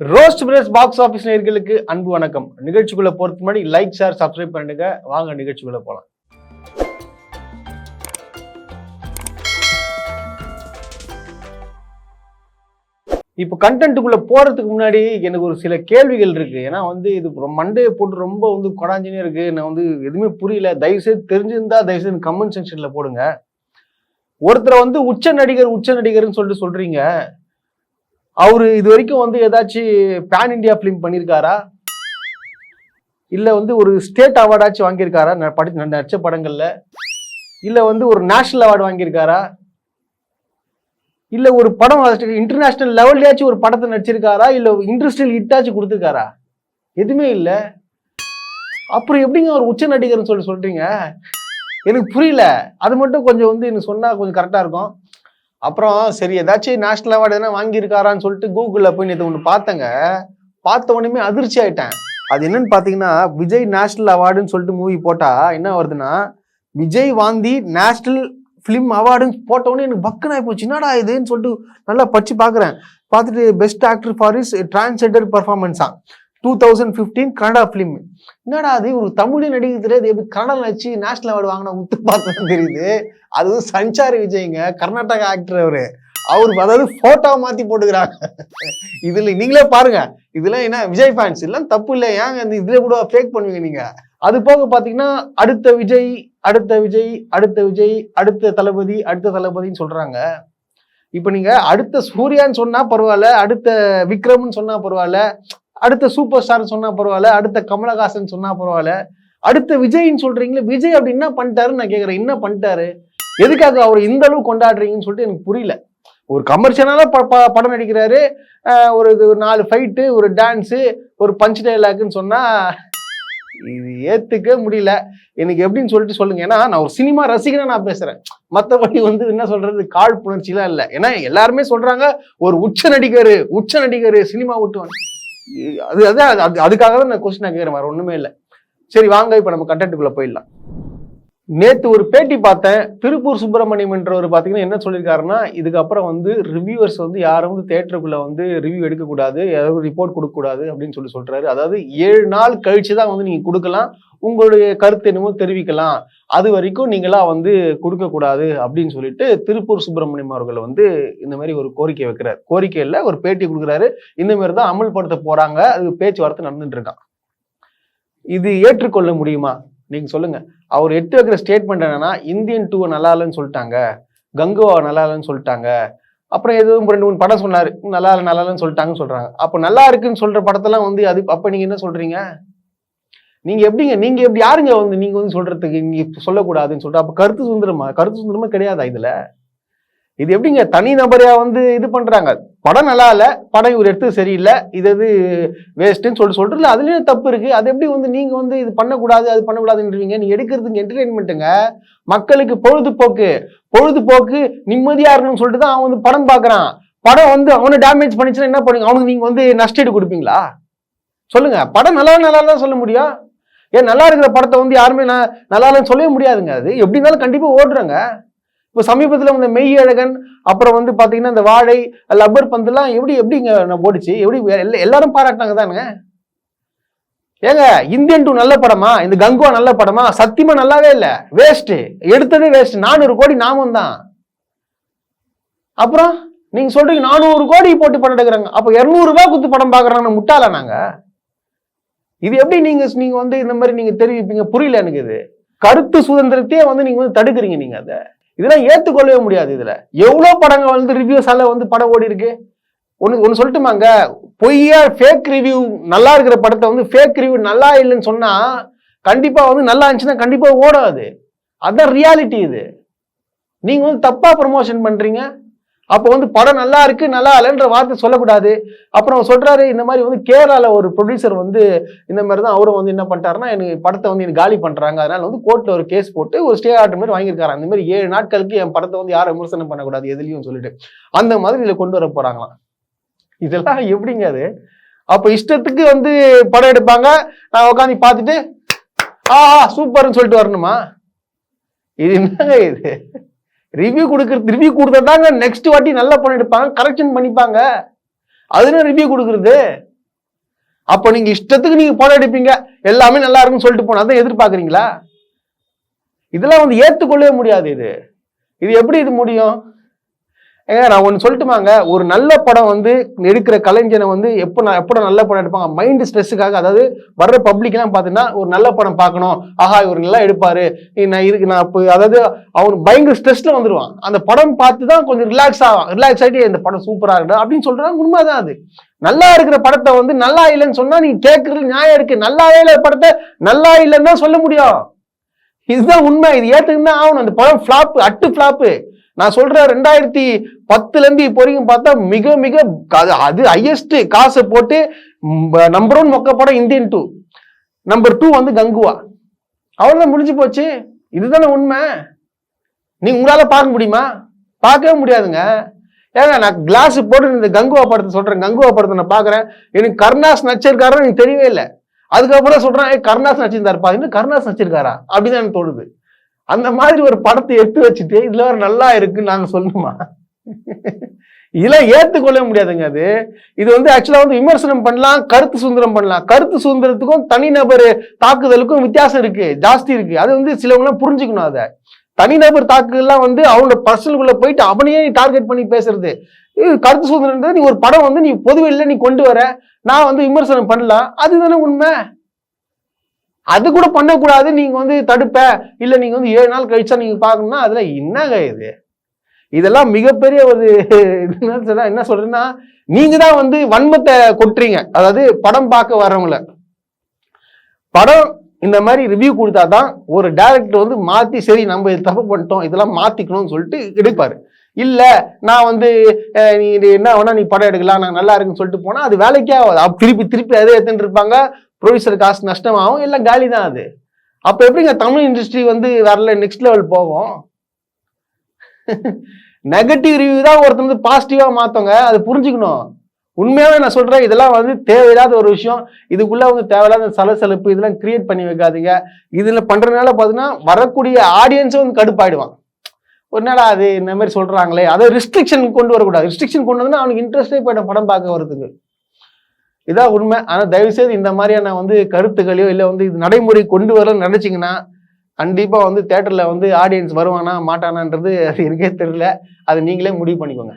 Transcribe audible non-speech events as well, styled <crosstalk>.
Roast press box office நேர்களுக்கு அன்பு வணக்கம். நிகழ்ச்சிக்குள்ள போறதுக்கு முன்னாடி லைக் ஷேர் சப்ஸ்கிரைப் பண்ணிடுங்க. வாங்க நிகழ்ச்சிக்குள்ள போலாம். இப்போ கண்டென்ட்டுக்குள்ள போறதுக்கு முன்னாடி எனக்கு ஒரு சில கேள்விகள் இருக்கு. ஏன்னா வந்து இது ரொம்ப மண்டையை போட்டு ரொம்ப வந்து கொடாஞ்சினே இருக்கு. நான் வந்து எதுவுமே புரியல. தயவுசெய்து தெரிஞ்சிருந்தா தயவுசெய்து கமெண்ட் செக்ஷன்ல போடுங்க. ஒருத்தரை வந்து உச்ச நடிகர் உச்ச நடிகர்னு சொல்லிட்டு சொல்றீங்க. அவர் இது வரைக்கும் வந்து ஏதாச்சும் பேன் இண்டியா ஃபிலிம் பண்ணியிருக்காரா இல்லை வந்து ஒரு ஸ்டேட் அவார்டாச்சும் வாங்கியிருக்காரா? நான் படி நடிச்ச படங்களில்? இல்லை வந்து ஒரு நேஷ்னல் அவார்டு வாங்கியிருக்காரா? இல்லை ஒரு படம் இன்டர்நேஷ்னல் லெவல்லையாச்சும் ஒரு படத்தை நடிச்சிருக்காரா? இல்லை இண்டஸ்ட்ரியல் ஹிட்டாச்சும் கொடுத்துருக்காரா? எதுவுமே இல்லை. அப்புறம் எப்படிங்க ஒரு உச்ச நடிகர்னு சொல்லி சொல்கிறீங்க எனக்கு புரியல. அது மட்டும் கொஞ்சம் வந்து எனக்கு சொன்னால் கொஞ்சம் கரெக்டாக இருக்கும். அப்புறம் சரி ஏதாச்சும் நேஷனல் அவார்டு எதனா வாங்கியிருக்காரான்னு சொல்லிட்டு கூகுளில் போய் நேற்று ஒன்று பார்த்தேங்க. பார்த்த உடனே அதிர்ச்சி ஆயிட்டேன். அது என்னன்னு பார்த்தீங்கன்னா விஜய் நேஷனல் அவார்டுன்னு சொல்லிட்டு மூவி போட்டால் என்ன வருதுன்னா விஜய் வாந்தி நேஷ்னல் ஃபிலிம் அவார்டுன்னு போட்ட உடனே எனக்கு பக்குன்னு ஆகி போச்சு. என்னடா இதுன்னு சொல்லிட்டு நல்லா படிச்சு பார்க்குறேன். பார்த்துட்டு best actor for is transgender பர்ஃபார்மன்ஸா two thousand fifteen Kannada film என்னடா அது? ஒரு தமிழ் நடிகை தெரியாது எப்படி கனடா நடிச்சு நேஷனல் அவார்டு வாங்கின உத்து பார்த்தா தெரியுது. அது வந்து சஞ்சாரி விஜய்ங்க கர்நாடகா ஆக்டர் அவரு. அவருக்கு அதாவது ஃபோட்டோவை மாத்தி போட்டுக்கிறாங்க. இதுல நீங்களே பாருங்க. இதுல என்ன விஜய் ஃபேன்ஸ் எல்லாம் தப்பு இல்லை. ஏங்க இந்த இதுல கூட ஃபேக் பண்ணுவீங்க நீங்க? அது போக பாத்தீங்கன்னா அடுத்த விஜய் அடுத்த விஜய் அடுத்த விஜய் அடுத்த தளபதி அடுத்த தளபதின்னு சொல்றாங்க. இப்போ நீங்க அடுத்த சூர்யான்னு சொன்னா பரவாயில்ல அடுத்த விக்ரம்னு சொன்னா பரவாயில்ல. அடுத்த சூப்பர் ஸ்டார் சொன்னா பரவாயில்ல அடுத்த கமலஹாசன் சொன்னா பரவாயில்ல அடுத்த விஜய்ன்னு சொல்றீங்களே விஜய் அப்படி என்ன பண்ணிட்டாருன்னு நான் கேக்குறேன் என்ன பண்ணிட்டாரு? எதுக்காக அவர் இந்த அளவு கொண்டாடுறீங்கன்னு சொல்லிட்டு எனக்கு புரியல. ஒரு கமர்ஷியலான படம் நடிக்கிறாரு ஒரு ஒரு நாலு ஃபைட்டு ஒரு டான்ஸு ஒரு பஞ்ச் டைலாக்குன்னு சொன்னா இது ஏத்துக்க முடியல. எனக்கு எப்படின்னு சொல்லிட்டு சொல்லுங்க. ஏன்னா நான் ஒரு சினிமா ரசிகனாக நான் பேசுறேன். மற்றபடி வந்து என்ன சொல்றது காழ்ப்புணர்ச்சிலாம் இல்லை. ஏன்னா எல்லாருமே சொல்றாங்க ஒரு உச்ச நடிகர் உச்ச நடிகர் சினிமா விட்டு அது அதான் அது அதுக்காக தான் நான் கொஸ்டின் கேட்குறேன் வேறு ஒன்றுமே இல்லை. சரி வாங்க இப்போ நம்ம கண்டென்ட்டுக்குள்ளே போயிடலாம். நேற்று ஒரு பேட்டி பார்த்தேன். திருப்பூர் சுப்பிரமணியம் என்றவர் பார்த்தீங்கன்னா என்ன சொல்லியிருக்காருன்னா இதுக்கப்புறம் வந்து ரிவ்யூவர்ஸ் வந்து யாரும் வந்து தேட்டருக்குள்ள வந்து ரிவ்யூ எடுக்கக்கூடாது யாரும் ரிப்போர்ட் கொடுக்கக்கூடாது அப்படின்னு சொல்லி சொல்றாரு. அதாவது ஏழு நாள் கழிச்சு தான் வந்து நீங்க கொடுக்கலாம். உங்களுடைய கருத்து என்னமோ தெரிவிக்கலாம். அது வரைக்கும் நீங்களாம் வந்து கொடுக்கக்கூடாது அப்படின்னு சொல்லிட்டு திருப்பூர் சுப்பிரமணியம் அவர்கள் வந்து இந்த மாதிரி ஒரு கோரிக்கை வைக்கிறார். கோரிக்கையில் ஒரு பேட்டி கொடுக்குறாரு. இந்த மாதிரி தான் அமல்படுத்த போறாங்க. அது பேச்சுவார்த்தை நடந்துட்டு இருக்கான். இது ஏற்றுக்கொள்ள முடியுமா? நீங்கள் சொல்லுங்கள் அவர் எட்டு வைக்கிற ஸ்டேட்மெண்ட் என்னன்னா இந்தியன் டூ நல்லா இல்லைன்னு சொல்லிட்டாங்க. கங்குவா நல்லா இல்லைன்னு சொல்லிட்டாங்க. அப்புறம் எதுவும் ரெண்டு மூணு படம் சொன்னார். நல்லா இல்லை நல்லா இல்லைன்னு சொல்லிட்டாங்கன்னு சொல்கிறாங்க அப்போ நல்லா இருக்குன்னு சொல்கிற படத்தெல்லாம் வந்து அது அப்போ நீங்கள் என்ன சொல்கிறீங்க நீங்கள் எப்படிங்க நீங்கள் எப்படி யாருங்க வந்து நீங்கள் வந்து சொல்கிறதுக்கு நீங்கள் சொல்லக்கூடாதுன்னு சொல்லிட்டு அப்போ கருத்து சுதந்திரமா? கருத்து சுதந்திரமா கிடையாதா இதில்? இது எப்படிங்க தனி நபரையா வந்து இது பண்ணுறாங்க படம் நல்லா இல்லை படம் இவர் எடுத்து சரியில்லை இது இது வேஸ்ட்டுன்னு சொல்லிட்டு சொல்றதுல அதுலேயும் தப்பு இருக்குது அது எப்படி வந்து நீங்கள் வந்து இது பண்ணக்கூடாது அது பண்ணக்கூடாதுன்றீங்க? நீ எடுக்கிறதுக்கு என்டர்டைன்மெண்ட்டுங்க மக்களுக்கு பொழுதுபோக்கு பொழுதுபோக்கு நிம்மதியாக இருக்கணும்னு சொல்லிட்டு தான் அவன் வந்து படம் பார்க்குறான் படம் வந்து அவனை டேமேஜ் பண்ணிச்சுன்னா என்ன பண்ணுங்க அவனுக்கு நீங்கள் வந்து நஷ்டீடு கொடுப்பீங்களா? சொல்லுங்க. படம் நல்லா நல்லா தான் சொல்ல முடியும். ஏன் நல்லா இருக்கிற படத்தை வந்து யாருமே நான் நல்லா இல்லைன்னு சொல்லவே முடியாதுங்க. அது எப்படி இருந்தாலும் கண்டிப்பாக ஓடுறாங்க. இப்போ சமீபத்தில் வந்து மெய் அழகன் அப்புறம் வந்து பார்த்தீங்கன்னா இந்த வாழை லப்பர் பந்துலாம் எப்படி எப்படிங்க நான் போடுச்சு எப்படி எல்லா- எல்லாரும் பாராட்டினாங்க தானுங்க. ஏங்க இந்தியன் டூ நல்ல படமா? இந்த கங்குவா நல்ல படமா? சத்தியமா நல்லாவே இல்லை. வேஸ்ட்டு எடுத்ததே வேஸ்ட் நானூறு கோடி நாமும் தான். அப்புறம் நீங்க சொல்றீங்க நானூறு கோடி போட்டு படம் எடுக்கிறாங்க. அப்போ இரநூறுபா கொடுத்து படம் பார்க்குறாங்க முட்டாளா நாங்க? இது எப்படி நீங்க நீங்க வந்து இந்த மாதிரி நீங்க தெரிவிப்பீங்க? புரியல எனக்கு இது. கருத்து சுதந்திரத்தையே வந்து நீங்க வந்து தடுக்கிறீங்க நீங்க அதை. இதெல்லாம் ஏற்றுக்கொள்ளவே முடியாது இதில். எவ்வளோ படங்கள் வந்து ரிவ்யூஸால் வந்து படம் ஓடி இருக்கு? ஒன்று ஒன்று சொல்லட்டுமாங்க பொய்யா ஃபேக் ரிவ்யூ நல்லா இருக்கிற படத்தை வந்து ஃபேக் ரிவ்யூ நல்லா இல்லைன்னு சொன்னால் கண்டிப்பாக வந்து நல்லா இருந்துச்சுன்னா கண்டிப்பாக ஓடாது. அதான் ரியாலிட்டி இது. நீங்கள் வந்து தப்பாக ப்ரமோஷன் பண்ணுறீங்க அப்போ வந்து படம் நல்லா இருக்கு நல்லா இல்லைன்ற வார்த்தை சொல்லக்கூடாது. அப்புறம் அவர் சொல்றாரு இந்த மாதிரி வந்து கேரளால ஒரு ப்ரொடியூசர் வந்து இந்த மாதிரி தான் அவரும் வந்து என்ன பண்ணிட்டாருன்னா எனக்கு படத்தை வந்து எனக்கு காலி பண்றாங்க. அதனால வந்து கோர்ட்ல ஒரு கேஸ் போட்டு ஒரு ஸ்டே ஆர்டர் மாதிரி வாங்கியிருக்காரு. அந்த மாதிரி ஏழு நாட்களுக்கு என் படத்தை வந்து யாரும் விமர்சனம் பண்ணக்கூடாது எதுலையும் சொல்லிட்டு. அந்த மாதிரி இதுல கொண்டு வர போறாங்களாம். இதெல்லாம் எப்படிங்க அது? அப்போ இஷ்டத்துக்கு வந்து படம் எடுப்பாங்க. நான் உட்காந்து பார்த்துட்டு ஆஹா சூப்பர்னு சொல்லிட்டு வரணுமா? இது என்னங்க இது? ரிவ்யூ கொடுக்குறது ரிவ்யூ கொடுத்தாங்க நெக்ஸ்ட் வாட்டி நல்லா படம் எடுப்பாங்க கரெக்ஷன் பண்ணிப்பாங்க. அதுன்னு ரிவ்யூ கொடுக்குறது. அப்போ நீங்கள் இஷ்டத்துக்கு நீங்கள் படம் எடுப்பீங்க. எல்லாமே நல்லா இருக்குன்னு சொல்லிட்டு போனால் தான் எதிர்பார்க்குறீங்களா? இதெல்லாம் வந்து ஏற்றுக்கொள்ளவே முடியாது இது. இது எப்படி இது முடியும்? ஏங்க நான் ஒன்று சொல்லிட்டுமாங்க? ஒரு நல்ல படம் வந்து எடுக்கிற கலைஞனை வந்து எப்போ நான் எப்போ நல்ல படம் எடுப்பாங்க மைண்ட் ஸ்ட்ரெஸ்ஸுக்காக அதாவது வர்ற பப்ளிக்லாம் பார்த்தீங்கன்னா ஒரு நல்ல படம் பார்க்கணும். ஆஹா இவர் நல்லா எடுப்பாரு. நான் இருக்கு நான் இப்போ அதாவது அவன் பயங்கர ஸ்ட்ரெஸ்ல வந்துடுவான் அந்த படம் பார்த்து தான் கொஞ்சம் ரிலாக்ஸ் ஆகும் ரிலாக்ஸ் ஆகிட்டு இந்த படம் சூப்பராக இருக்கு அப்படின்னு சொல்கிறாங்க உண்மைதான் அது. நல்லா இருக்கிற படத்தை வந்து நல்லா இல்லைன்னு சொன்னால் நீங்கள் கேட்குறது நியாயம் இருக்குது நல்லா இல்லை படத்தை நல்லா இல்லைன்னு தான் சொல்ல முடியும். இதுதான் உண்மை. இது ஏற்றுக்குன்னு தான் ஆகணும். அந்த படம் ஃப்ளாப்பு அட்டு ஃப்ளாப்பு நான் சொல்கிறேன் ரெண்டாயிரத்தி பத்துல இருந்து இப்போ வரைக்கும் பார்த்தா மிக மிக அது அது ஹையஸ்ட் காசை போட்டு நம்பர் ஒன் மொக்க படம் இந்தியன் டூ நம்பர் டூ வந்து கங்குவா. அவ்வளவுதான் முடிஞ்சு போச்சு. இதுதானே உண்மை. நீங்கள் உங்களால பார்க்க முடியுமா? பார்க்கவே முடியாதுங்க. ஏங்க நான் கிளாஸ் போட்டு இந்த கங்குவா படத்தை சொல்றேன். கங்குவா படத்தை நான் பார்க்குறேன். எனக்கு கருணாஸ் நடிச்சிருக்காருன்னு எனக்கு தெரியவே இல்லை. அதுக்கப்புறம் சொல்றேன் ஏ கருணாஸ் நடிச்சிருந்தாருப்பா. பாருங்க கருணாஸ் நடிச்சிருக்காரா? அப்படின்னு எனக்கு தோணுது. அந்த மாதிரி ஒரு படத்தை எடுத்து வச்சுட்டு இதுல ஒரு நல்லா இருக்குன்னு நாங்க சொல்லணுமா? <laughs> இதெல்லாம் ஏற்றுக்கொள்ள முடியாதுங்க அது. இது வந்து ஆக்சுவலாக வந்து விமர்சனம் பண்ணலாம் கருத்து சுதந்திரம் பண்ணலாம். கருத்து சுதந்திரத்துக்கும் தனிநபர் தாக்குதலுக்கும் வித்தியாசம் இருக்கு ஜாஸ்தி இருக்கு. அது வந்து சிலவங்களாம் புரிஞ்சுக்கணும் அதை. தனிநபர் தாக்குதல்லாம் வந்து அவங்க பர்சனலுக்குள்ள போயிட்டு அவனையே டார்கெட் பண்ணி பேசுறது. இது கருத்து சுதந்திரன்றது நீ ஒரு படம் வந்து நீ பொதுவெளியில் நீ கொண்டு வர நான் வந்து விமர்சனம் பண்ணலாம். அதுதானே உண்மை. அது கூட பண்ணக்கூடாது. நீங்க வந்து தடுப்ப. இல்லை நீங்க வந்து ஏழு நாள் கழிச்சா நீங்க பார்க்கணும்னா அதுல என்னங்க இது? இதெல்லாம் மிகப்பெரிய ஒரு என்ன சொல்றேன்னா நீங்க தான் வந்து வன்மத்தை கொட்டுறீங்க. அதாவது படம் பார்க்க வர்றவங்கள. படம் இந்த மாதிரி ரிவ்யூ கொடுத்தாதான் ஒரு டேரக்டர் வந்து மாத்தி சரி நம்ம இது தப்பு பண்ணிட்டோம் இதெல்லாம் மாத்திக்கணும்னு சொல்லிட்டு எடுப்பாரு. இல்ல நான் வந்து நீ இது என்ன வேணா நீ படம் எடுக்கலாம் நான் நல்லா இருக்குன்னு சொல்லிட்டு போனா அது வேலைக்கே ஆகாது. திருப்பி திருப்பி அதே எடுத்துட்டு இருப்பாங்க. ப்ரொடியூசர் காசு நஷ்டமாகும் எல்லாம் காலி தான் அது. அப்ப எப்படிங்க தமிழ் இண்டஸ்ட்ரி வந்து வரல நெக்ஸ்ட் லெவல் போகும் நெகட்டிவ் ரிவ்யூ தான் ஒருத்தர் வந்து பாசிட்டிவா மாத்தவங்க. அது புரிஞ்சுக்கணும். உண்மையாவே நான் சொல்றேன் இதெல்லாம் வந்து தேவையில்லாத ஒரு விஷயம். இதுக்குள்ள வந்து தேவையில்லாத சலசலப்பு இதெல்லாம் கிரியேட் பண்ணி வைக்காதீங்க. இதுல பண்றதுனால பாத்தீங்கன்னா வரக்கூடிய ஆடியன்ஸும் வந்து கடுப்பாயிடுவான். ஒரு நாள் அது இந்த மாதிரி சொல்றாங்களே அதை ரெஸ்ட்ரிக்ஷன் கொண்டு வரக்கூடாது. ரெஸ்ட்ரிக்ஷன் கொண்டு வந்தா அவனுக்கு இன்ட்ரெஸ்டே போயிடும் படம் பார்க்க வரதுக்கு இதான் உண்மை. ஆனால் தயவுசெய்து இந்த மாதிரியான வந்து கருத்துக்களையோ இல்லை வந்து இது நடைமுறை கொண்டு வரலன்னு நினச்சிங்கன்னா கண்டிப்பாக வந்து தேட்டரில் வந்து ஆடியன்ஸ் வருவானா மாட்டானான்றது அது இருக்கே தெரியல. அதை நீங்களே முடிவு பண்ணிக்கோங்க.